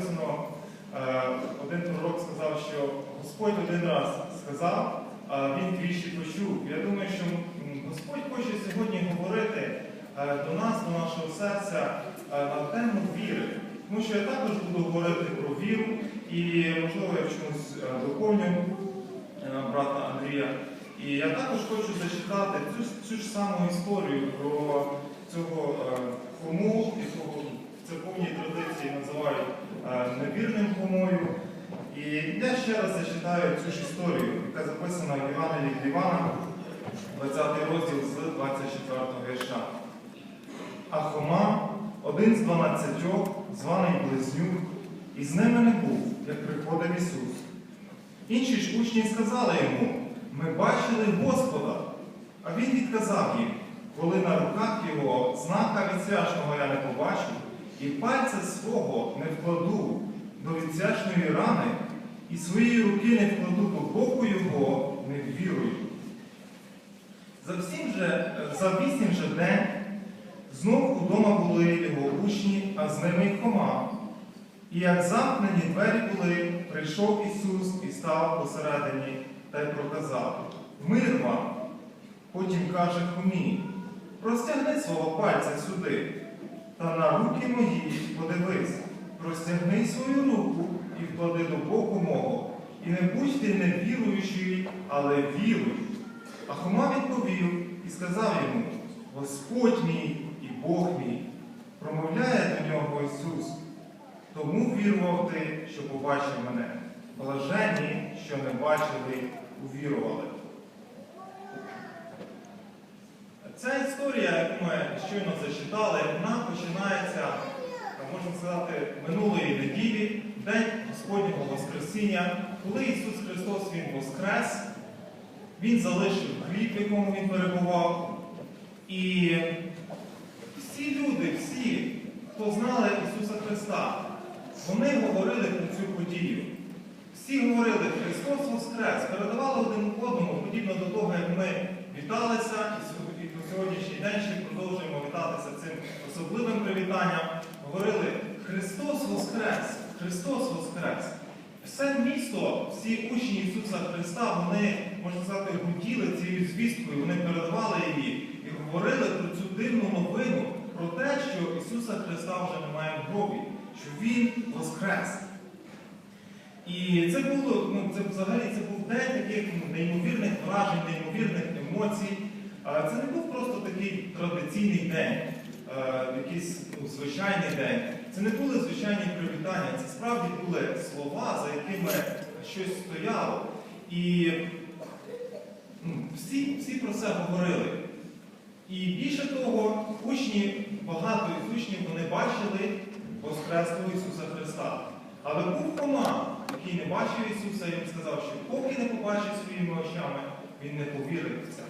написано, е, один пророк сказав, що Господь один раз сказав, а він двічі почув. Я думаю, що Господь хоче сьогодні говорити е, до нас, до нашого серця е, на тему віри. Тому що я також буду говорити про віру, і можливо я в чомусь доповню брата Андрія. І я також хочу зачитати цю, цю ж саму історію про цього Хому, якого в церковній традиції називають невірним Хомою. І я ще раз зачитаю цю ж історію, яка записана в Євангелії від Івана, 20 розділ з 24 вірша. А Хома, один з дванадцятьох, званий Близнюк, і з ними не був, як приходив Ісус. Інші ж учні сказали йому, ми бачили Господа. А він відказав їм, коли на руках його знака від відсвячного я не побачу, і пальця свого не вкладу до відсвячної рани, і своєї руки не вкладу до боку його, не вірую. За всім же, за вісім же день знов удома були його учні, а з ними й Хома. І як замкнені двері були, прийшов Ісус і став посередині та й проказав Мир вам. Потім каже Хомі, простягни свого пальця сюди, та на руки мої подивись, простягни свою руку і вклади до боку мого, і не будь ти невіруючий, але віруй. А Хома відповів і сказав йому, Господь мій і Бог мій, промовляє до нього Ісус. Тому вірував ти, що побачив мене. Блаженні, що не бачили, увірували. Ця історія, яку ми щойно зачитали, вона починається, можна сказати, минулої неділі, День Господнього Воскресіння, коли Ісус Христос Він воскрес, Він залишив хліб, в якому Він перебував. І всі люди, всі, хто знали Ісуса Христа, вони говорили про цю подію. Всі говорили, Христос Воскрес, передавали один одному, подібно до того, як ми віталися, і сьогоднішній день ще продовжуємо вітатися цим особливим привітанням. Говорили, Христос Воскрес! Христос Воскрес! Все місто, всі учні Ісуса Христа, вони, можна сказати, гуділи цією звісткою, вони передавали її і говорили про цю дивну новину, про те, що Ісуса Христа вже немає в гробі, що Він Воскрес. І це було, ну, це взагалі це був день таких ну, неймовірних вражень, неймовірних емоцій. Це не був просто такий традиційний день, якийсь ну, звичайний день. Це не були звичайні привітання, це справді були слова, за якими щось стояло. І ну, всі, всі про це говорили. І більше того, учні, багато із учнів вони бачили Воскреслого Ісуса Христа. Але був Хома, який не бачив Ісуса, і він сказав, що поки не побачить своїми очами, він не повірив в це.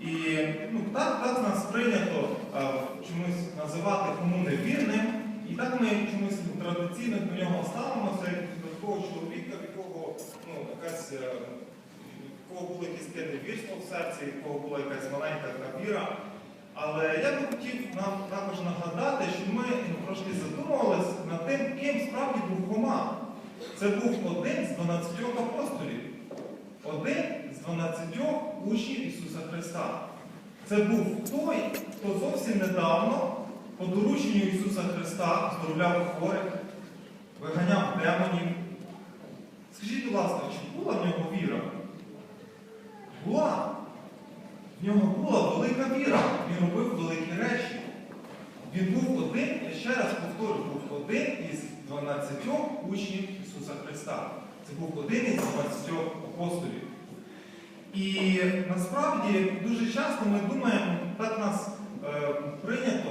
І ну, так, так нас прийнято а, чомусь називати кому невірним, і так ми чомусь традиційно до нього ставимося, до такого чоловіка, в якого ну, якась, е, в кого було якесь невірство в серці, в кого була якась маленька така віра. Але я би хотів нам також нагадати, що ми ну, трошки задумувалися над тим, ким справді був Хома. Це був один з 12 апостолів. Один з 12 учнів Ісуса Христа. Це був той, хто зовсім недавно по дорученню Ісуса Христа здоровляв хворих, виганяв демонів. Скажіть, будь ласка, чи була в нього віра? Була. В нього була велика віра, він робив великі речі. Він був один, я ще раз повторю, був один із 12 учнів Ісуса Христа. Це був один із 12 апостолів. І насправді дуже часто ми думаємо, так нас е, прийнято,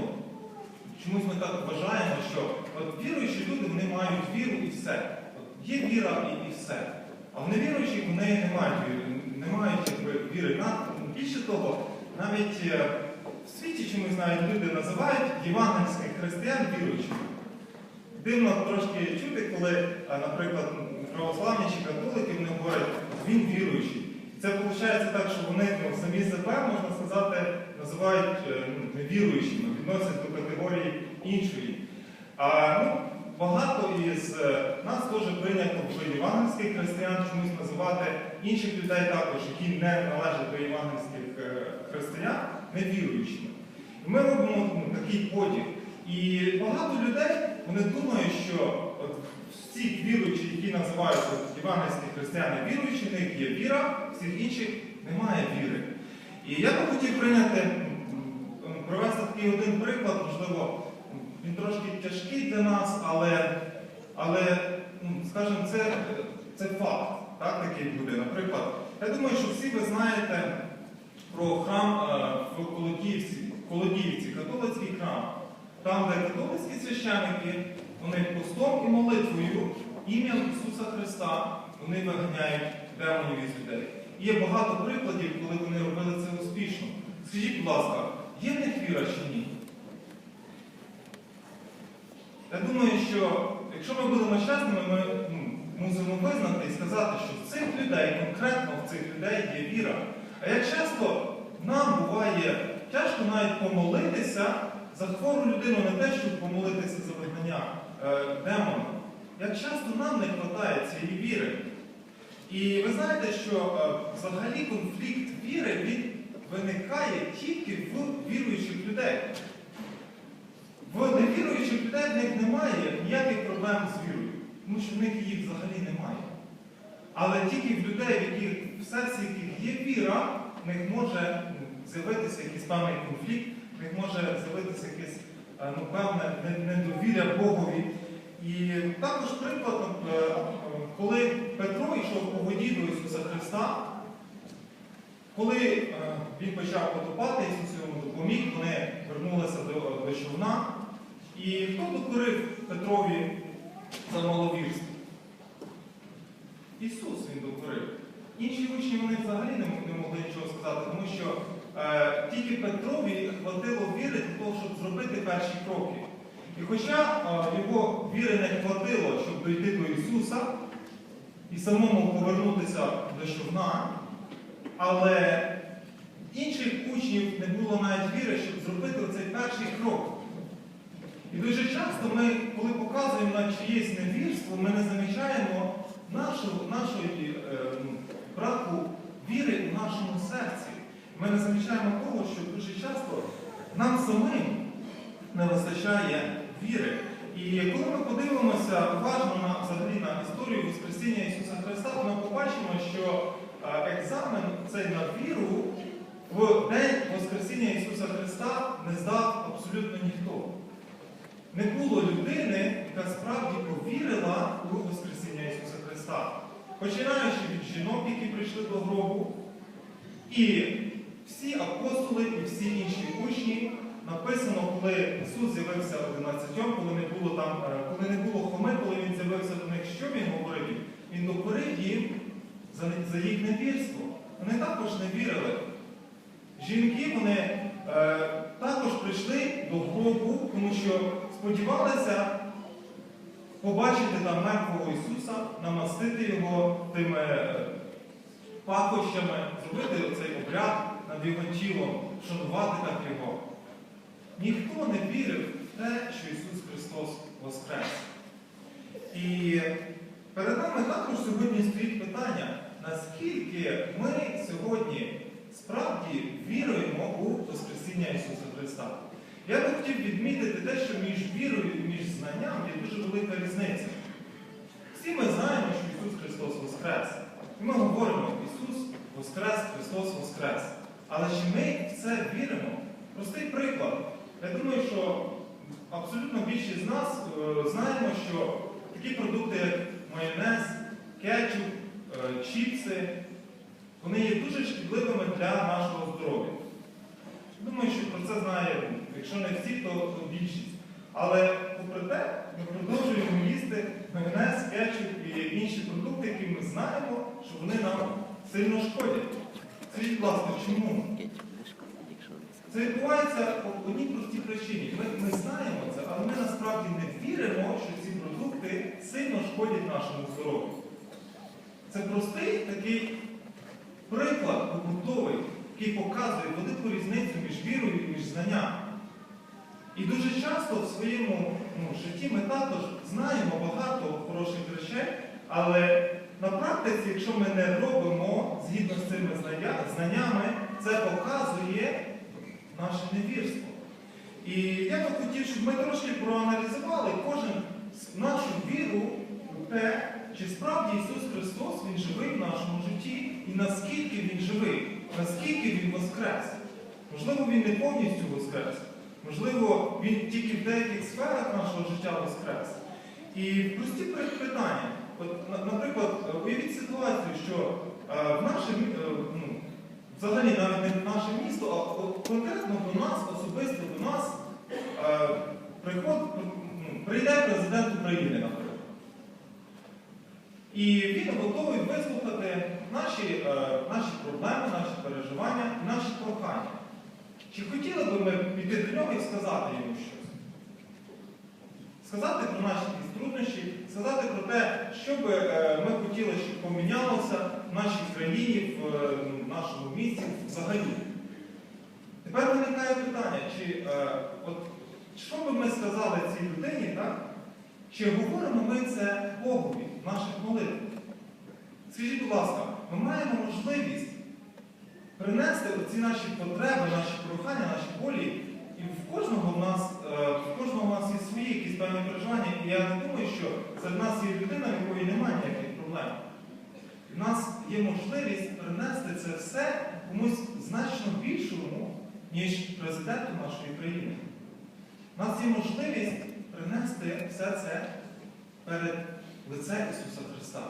чомусь ми так вважаємо, що от віруючі люди вони мають віру і все. От є віра і, і все. А в невіруючих вони не мають віри, не мають якби, віри. Більше того, навіть е, в світі чомусь знають люди називають євангельських християн віруючими. Дивно трошки чути, коли, е, наприклад, православні чи католики вони говорять, він віруючий. Це виходить так, що вони ну, самі себе, можна сказати, називають е, ну, невіруючими, відносять до категорії іншої. А, ну, багато із е, нас теж прийнято в євангельських християн чомусь називати інших людей також, які не належать до євангельських е, християн, невіруючими. І ми робимо ну, такий поділ. І багато людей вони думають, що от всі віруючі, які називаються євангельські християни віруючі, в них є віра, всіх інших немає віри. І я би хотів прийняти, провести такий один приклад, можливо, він трошки тяжкий для нас, але, але скажімо, це, це факт, так, такий буде. Наприклад, я думаю, що всі ви знаєте про храм е, в Колодіївці, Колодіївці, католицький храм. Там, де католицькі священники, вони постом і молитвою ім'ям Ісуса Христа вони виганяють демонів із людей. І є багато прикладів, коли вони робили це успішно. Скажіть, будь ласка, є в них віра чи ні? Я думаю, що якщо ми будемо чесними, ми ну, мусимо визнати і сказати, що в цих людей, конкретно в цих людей є віра. А як часто нам буває тяжко навіть помолитися за хвору людину, не те, щоб помолитися за вигнання демона. Як часто нам не вистачає цієї віри. І ви знаєте, що е, взагалі конфлікт віри він виникає тільки в віруючих людей. В невіруючих людей в них немає ніяких проблем з вірою, тому що в них її взагалі немає. Але тільки в людей, в яких в серці яких є віра, в них може з'явитися якийсь певний конфлікт, в них може з'явитися якесь е, ну, певне недовір'я Богові. І також приклад, е, е, коли Петро йшов по воді до Ісуса Христа, коли е, він почав потопати, Ісус йому допоміг, вони вернулися до, човна. І хто докорив Петрові за маловірство? Ісус він докорив. Інші учні вони взагалі не, могли нічого сказати, тому що е, тільки Петрові хватило віри для того, щоб зробити перші кроки. І хоча е, його віри не хватило, щоб дойти до Ісуса і самому повернутися до човна, але інших учнів не було навіть віри, щоб зробити оцей перший крок. І дуже часто ми, коли показуємо на чиєсь невірство, ми не замічаємо нашого, нашої е, браку віри в нашому серці. Ми не замічаємо того, що дуже часто нам самим не вистачає віри. І коли ми подивимося уважно на, взагалі на історію Воскресіння Ісуса Христа, то ми побачимо, що екзамен цей на віру в день Воскресіння Ісуса Христа не здав абсолютно ніхто. Не було людини, яка справді повірила у Воскресіння Ісуса Христа. Починаючи від жінок, які прийшли до гробу, і всі апостоли, і всі інші учні, написано, коли Ісус з'явився 11, коли не було там, е, коли не було хоми, коли Він з'явився до них, що Він говорив? Він говорив їм за, за їх невірство. Вони також не вірили. Жінки вони е, також прийшли до гробу, тому що сподівалися побачити там мертвого Ісуса, намастити його тими е, пахощами, зробити цей обряд над його тілом, шанувати так його. Ніхто не вірив в те, що Ісус Христос Воскрес. І перед нами також сьогодні стоїть питання, наскільки ми сьогодні справді віруємо у Воскресіння Ісуса Христа. Я би хотів відмітити те, що між вірою і між знанням є дуже велика різниця. Всі ми знаємо, що Ісус Христос Воскрес. І ми говоримо, Ісус Воскрес, Христос Воскрес. Але чи ми в це віримо? Простий приклад. Я думаю, що абсолютно більшість з нас е, знаємо, що такі продукти, як майонез, кетчуп, е, чіпси, вони є дуже шкідливими для нашого здоров'я. Думаю, що про це знає, якщо не всі, то, то більшість. Але попри те, ми продовжуємо їсти майонез, кетчуп і інші продукти, які ми знаємо, що вони нам сильно шкодять. Скажіть, будь ласка, чому? Це відбувається по одній простій причині. Ми, ми знаємо це, але ми насправді не віримо, що ці продукти сильно шкодять нашому здоров'ю. Це простий такий приклад побутовий, який показує велику різницю між вірою і між знанням. І дуже часто в своєму ну, житті ми також знаємо багато хороших речей, але на практиці, якщо ми не робимо згідно з цими знаннями, це показує наше невірство. І я би хотів, щоб ми трошки проаналізували кожен нашу віру у те, чи справді Ісус Христос Він живий в нашому житті, і наскільки Він живий, наскільки Він воскрес. Можливо, Він не повністю воскрес. Можливо, він тільки в деяких сферах нашого життя воскрес. І прості питання. От, наприклад, уявіть ситуацію, що е, в наше, ну, взагалі навіть не в наше місто, а конкретно до нас, особисто до нас, е, приход, ну, прийде президент України, наприклад. І він готовий вислухати наші, е, наші проблеми, наші переживання наші прохання. Чи хотіли би ми піти до нього і сказати йому щось? Сказати про наші труднощі, сказати про те, що би е, ми хотіли, щоб помінялося в нашій країні, в е, нашому місті взагалі. Тепер виникає питання, чи, е, от, що би ми сказали цій людині, так? Чи говоримо ми це Богові в наших молитвах? Скажіть, будь ласка, ми маємо можливість принести оці наші потреби, наші прохання, наші болі. І в кожного в нас, в кожного в нас є свої якісь певні переживання. І я не думаю, що серед нас є людина, в якої немає ніяких проблем. У нас є можливість принести це все комусь значно більшому, ніж президенту нашої країни. У нас є можливість принести все це перед лице Ісуса Христа.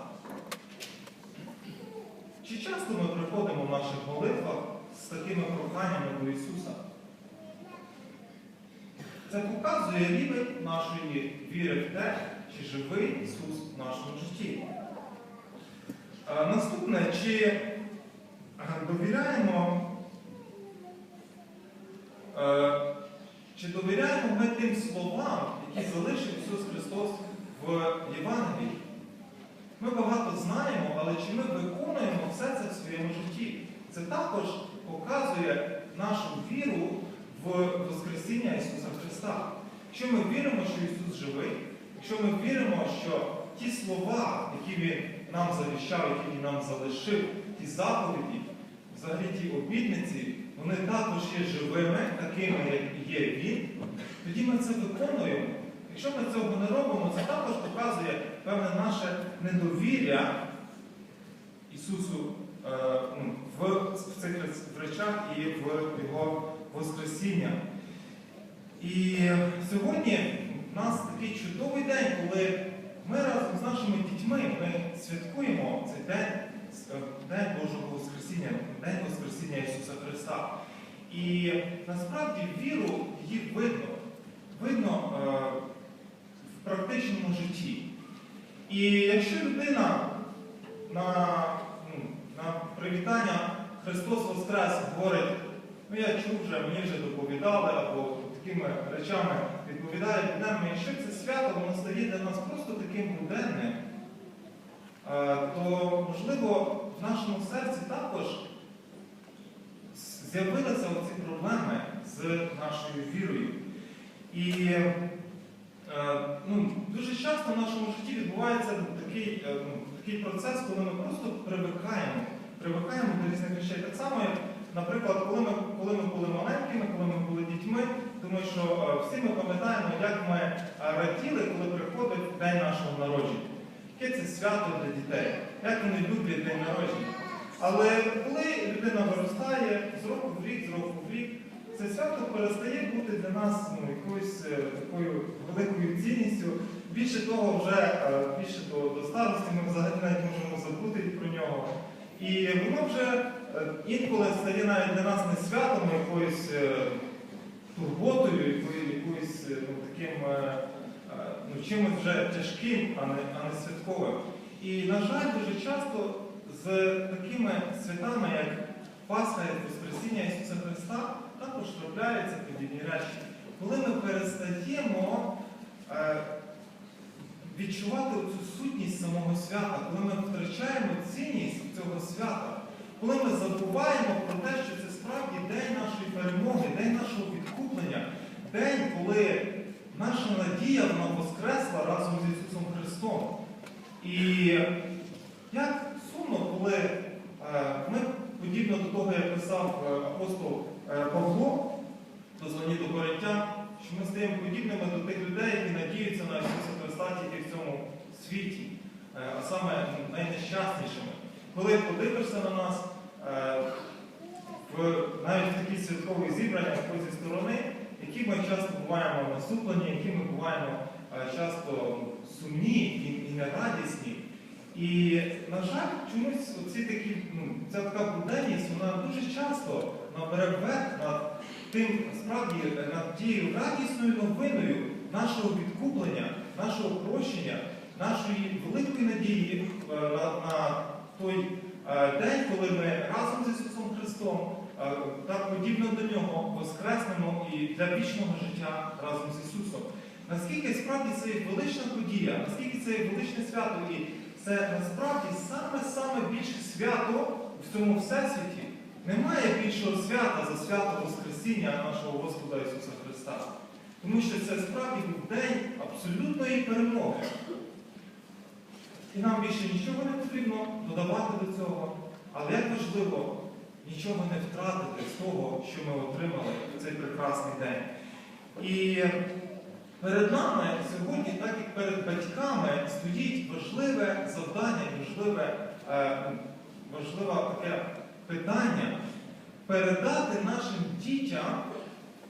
Чи часто ми приходимо в наших молитвах з такими проханнями до Ісуса? Це показує рівень нашої віри в те, чи живий Ісус в нашому житті. Е, Наступне, чи е, довіряємо, е, чи довіряємо ми тим словам, які залишив Ісус Христос в Євангелії? Ми багато знаємо, але чи ми виконуємо все це в своєму житті? Це також показує нашу віру Воскресіння Ісуса Христа. Якщо ми віримо, що Ісус живий, якщо ми віримо, що ті слова, які Він нам завіщав, які Він нам залишив, ті заповіді, взагалі ті обітниці, вони також є живими, такими, як є Він, тоді ми це виконуємо. Якщо ми цього не робимо, це також показує певне наше недовір'я Ісусу е, ну, в цих речах і в Його Воскресіння. І сьогодні в нас такий чудовий день, коли ми разом з нашими дітьми ми святкуємо цей день, е, День Божого Воскресіння, День Воскресіння Ісуса Христа. І насправді віру її видно. Видно е, в практичному житті. І якщо людина на, ну, на привітання Христос Воскрес говорить, ну я чув вже, мені вже доповідали, або такими речами відповідає буденними, якщо це свято, воно стає для нас просто таким буденним, е, то, можливо, в нашому серці також з'явилися оці проблеми з нашою вірою. І е, ну, дуже часто в нашому житті відбувається такий, е, ну, такий процес, коли ми просто привикаємо, привикаємо до різних речей. Так само, як, наприклад, коли ми, коли ми були маленькими, коли ми були дітьми, тому що е, всі ми пам'ятаємо, як ми е, раділи, коли приходить день нашого народження. Яке це свято для дітей, як вони люблять день народження. Але коли людина виростає з року в рік, з року в рік, це свято перестає бути для нас ну, якоюсь е, такою великою цінністю. Більше того, вже більше до, до старості ми взагалі навіть можемо забути про нього. І воно вже інколи стає навіть для нас не святом, якоюсь е, турботою, якоюсь е, ну, таким е, е, ну, чимось вже тяжким, а не, а не святковим. І, на жаль, дуже часто з такими святами, як Пасха і Воскресіння Ісуса Христа також трапляються подібні речі. Коли ми перестаємо е, відчувати цю сутність самого свята, коли ми втрачаємо цінність цього свята, коли ми забуваємо про те, що це справді день нашої перемоги, день нашого відкуплення, день, коли наша надія вона воскресла разом з Ісусом Христом. І як сумно, коли е, ми, подібно до того, як писав е, апостол е, Павло, дозвоні до Коринтян, що ми стаємо подібними до тих людей, які надіються на Ісуса Христа тільки в цьому світі, а саме найнещаснішими. Коли подивишся на нас, е, навіть в такі святкові зібрання в зі сторони, які ми часто буваємо насуплені, які ми буваємо е, часто сумні і, і нерадісні. І, на жаль, чомусь оці такі, ну, ця така буденність, вона дуже часто набере верх над тим, справді, над тією радісною новиною нашого відкуплення, нашого прощення, нашої великої надії е, на, на той е, день, коли ми разом з Ісусом Христом, е, так подібно до Нього, воскреснемо і для вічного життя разом з Ісусом. Наскільки справді це є велична подія, наскільки це є величне свято, і це насправді саме-саме більше свято в цьому всесвіті. Немає більшого свята за свято Воскресіння нашого Господа Ісуса Христа. Тому що це справді день абсолютної перемоги. І нам більше нічого не потрібно додавати до цього. Але як важливо нічого не втратити з того, що ми отримали в цей прекрасний день. І перед нами сьогодні, так як перед батьками, стоїть важливе завдання, важливе, е, важливе таке питання передати нашим дітям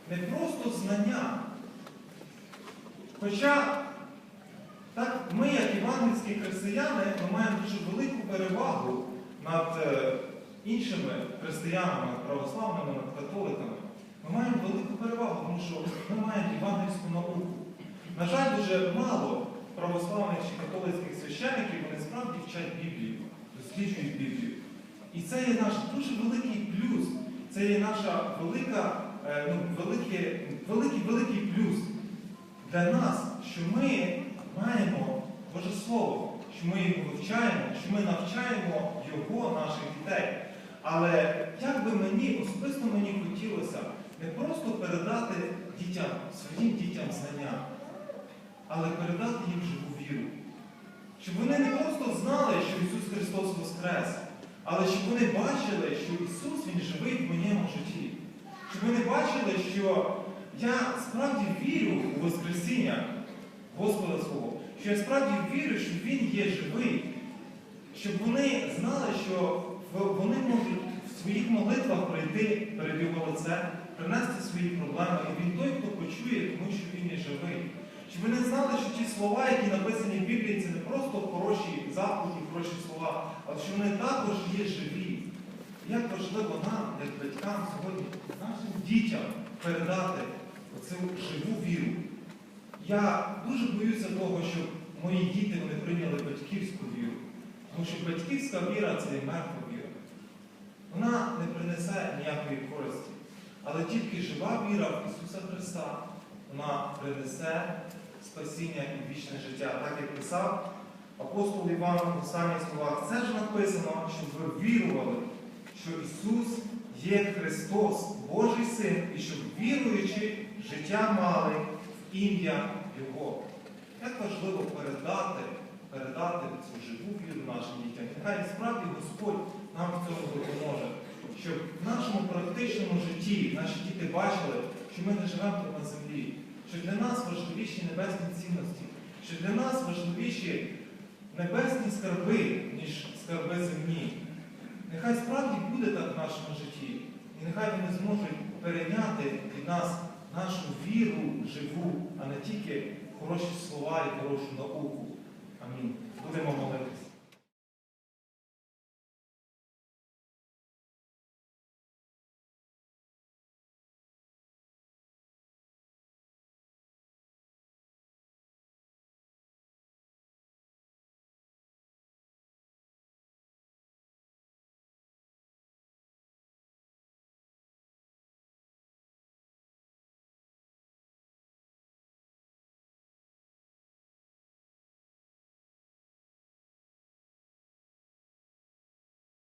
не просто знання. Хоча так, ми, як євангельські християни, ми маємо дуже велику перевагу над е, іншими християнами, над православними, над католиками. Ми маємо велику перевагу, тому що ми маємо євангельську науку. На жаль, дуже мало православних чи католицьких священиків, вони справді вчать Біблію, досліджують Біблію. І це є наш дуже великий плюс. Це є наша велика, е, ну, великий, великий, великий плюс для нас, що ми маємо Боже Слово, що ми його вивчаємо, що ми навчаємо Його, наших дітей. Але як би мені, особисто мені хотілося не просто передати дітям, своїм дітям знання, але передати їм живу віру. Щоб вони не просто знали, що Ісус Христос Воскрес, але щоб вони бачили, що Ісус Він живий в моєму житті. Щоб вони бачили, що я справді вірю у Воскресіння Господа свого, що я справді вірю, що Він є живий, щоб вони знали, що вони можуть в своїх молитвах прийти перед Його лице, принести свої проблеми, і він той, хто почує, тому що він є живий. Щоб вони знали, що ті слова, які написані в Біблії, це не просто хороші заповіді, хороші слова, а що вони також є живі. Як важливо нам, як батькам сьогодні, нашим дітям передати оцю живу віру. Я дуже боюся того, щоб мої діти вони прийняли батьківську віру. Тому що батьківська віра це мертва віра. Вона не принесе ніякої користі. Але тільки жива віра в Ісуса Христа, вона принесе спасіння і вічне життя. Так як писав апостол Іван в останніх словах, це ж написано, щоб ви вірували, що Ісус є Христос, Божий Син, і щоб віруючи, життя мали ім'я Його. Як важливо передати, передати цю живу віру нашим дітям. Нехай справді Господь нам в цьому допоможе, щоб в нашому практичному житті наші діти бачили, що ми не живемо тут на землі, що для нас важливіші небесні цінності, що для нас важливіші небесні скарби, ніж скарби земні. Нехай справді буде так в нашому житті, і нехай вони зможуть перейняти від нас нашу віру живу, хороші слова і хорошу науку. Амінь. Будемо молити.